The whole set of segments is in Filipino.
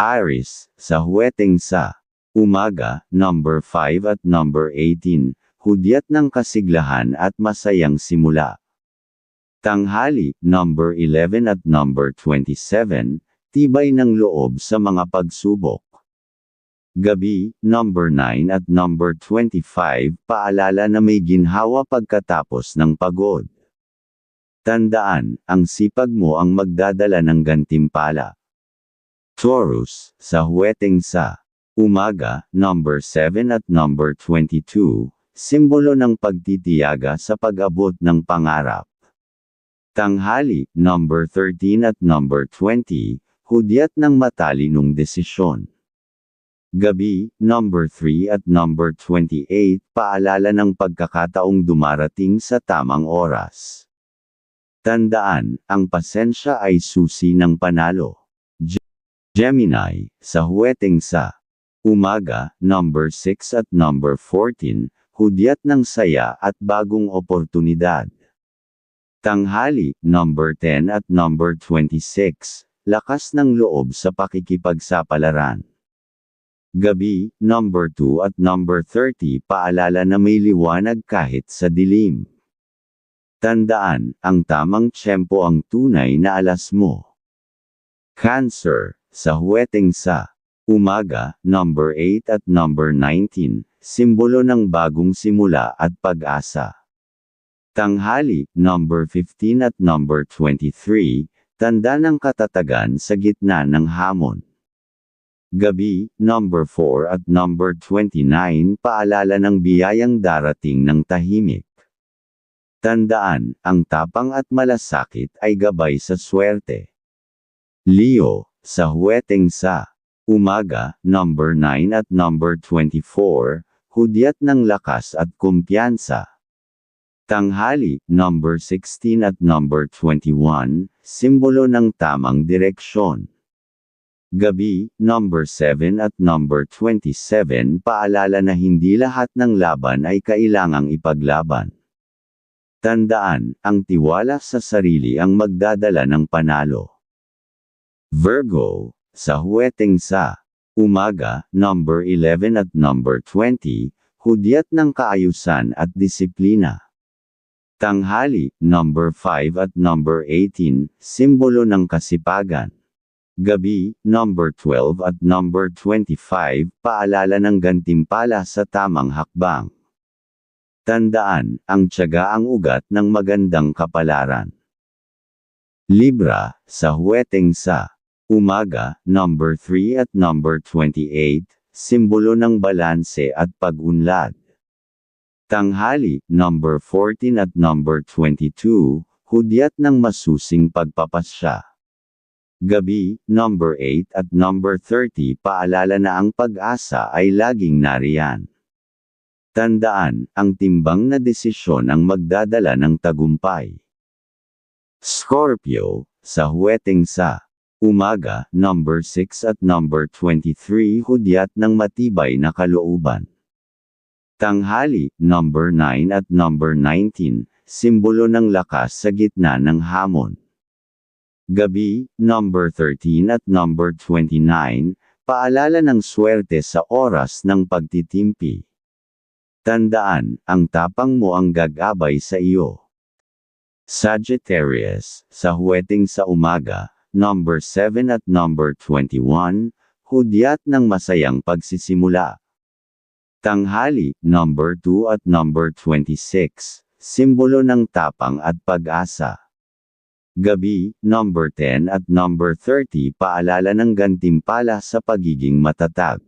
Aries, sa huweteng sa umaga, number 5 at number 18, hudyat ng kasiglahan at masayang simula. Tanghali, number 11 at number 27, tibay ng loob sa mga pagsubok. Gabi, number 9 at number 25, paalala na may ginhawa pagkatapos ng pagod. Tandaan, ang sipag mo ang magdadala ng gantimpala. Taurus, sa huweteng sa umaga, number 7 at number 22, simbolo ng pagtitiyaga sa pag-abot ng pangarap. Tanghali, number 13 at number 20, hudyat ng matalinong desisyon. Gabi, number 3 at number 28, paalala ng pagkakataong dumarating sa tamang oras. Tandaan, ang pasensya ay susi ng panalo. Ge- Gemini, sa huweteng sa umaga, number 6 at number 14, hudyat ng saya at bagong oportunidad. Tanghali, number 10 at number 26, lakas ng loob sa pakikipagsapalaran. Gabi, number 2 at number 30 paalala na may liwanag kahit sa dilim. Tandaan, ang tamang tiyempo ang tunay na alas mo. Cancer, sa huweteng sa umaga, number 8 at number 19, simbolo ng bagong simula at pag-asa. Tanghali, number 15 at number 23, tanda ng katatagan sa gitna ng hamon. Gabi, number 4 at number 29, paalala ng biyayang darating ng tahimik. Tandaan, ang tapang at malasakit ay gabay sa swerte. Leo, sa huweteng sa umaga, number 9 at number 24, hudyat ng lakas at kumpiyansa. Tanghali, number 16 at number 21, simbolo ng tamang direksyon. Gabi, number 7 at number 27, paalala na hindi lahat ng laban ay kailangang ipaglaban. Tandaan, ang tiwala sa sarili ang magdadala ng panalo. Virgo, sa huweteng sa umaga, number 11 at number 20, hudyat ng kaayusan at disiplina. Tanghali, number 5 at number 18, simbolo ng kasipagan. Gabi, number 12 at number 25, paalala ng gantimpala sa tamang hakbang. Tandaan, ang tiyaga ang ugat ng magandang kapalaran. Libra, sa huweteng sa umaga, number 3 at number 28, simbolo ng balanse at pag-unlad. Tanghali, number 14 at number 22, hudyat ng masusing pagpapasya. Gabi, number 8 at number 30 paalala na ang pag-asa ay laging nariyan. Tandaan, ang timbang na desisyon ang magdadala ng tagumpay. Scorpio, sa huweteng sa umaga, number 6 at number 23 hudyat ng matibay na kalooban. Tanghali, number 9 at number 19, simbolo ng lakas sa gitna ng hamon. Gabi, number 13 at number 29, paalala ng swerte sa oras ng pagtitimpi. Tandaan, ang tapang mo ang gagabay sa iyo. Sagittarius, sa huweting sa umaga, number 7 at number 21, hudyat ng masayang pagsisimula. Tanghali, number 2 at number 26, simbolo ng tapang at pag-asa. Gabi, number 10 at number 30 paalala ng gantimpala sa pagiging matatag.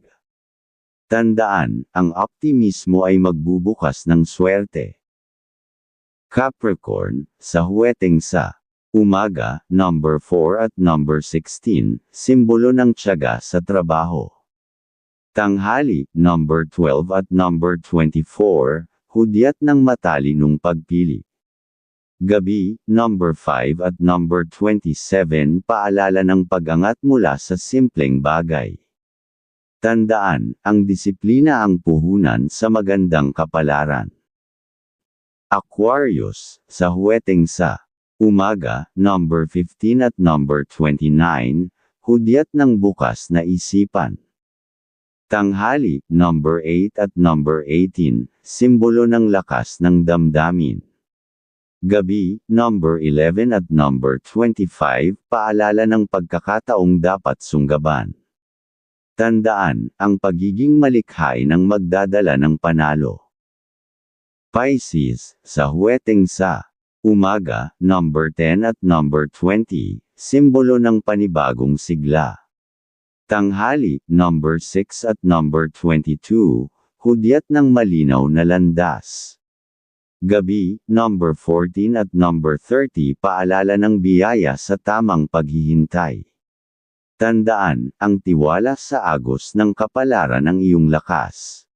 Tandaan, ang optimismo ay magbubukas ng swerte. Capricorn, sa huweteng sa umaga, number 4 at number 16, simbolo ng tiyaga sa trabaho. Tanghali, number 12 at number 24, hudyat ng matalinong pagpili. Gabi, number 5 at number 27 paalala ng pag-angat mula sa simpleng bagay. Tandaan, ang disiplina ang puhunan sa magandang kapalaran. Aquarius, sa huweteng sa umaga, number 15 at number 29, hudyat ng bukas na isipan. Tanghali, number 8 at number 18, simbolo ng lakas ng damdamin. Gabi, number 11 at number 25, paalala ng pagkakataong dapat sunggaban. Tandaan, ang pagiging malikhain ng magdadala ng panalo. Pisces, sa huweteng sa umaga, number 10 at number 20, simbolo ng panibagong sigla. Tanghali, number 6 at number 22, hudyat ng malinaw na landas. Gabi, number 14 at number 30 paalala ng biyaya sa tamang paghihintay. Tandaan, ang tiwala sa agos ng kapalaran ng iyong lakas.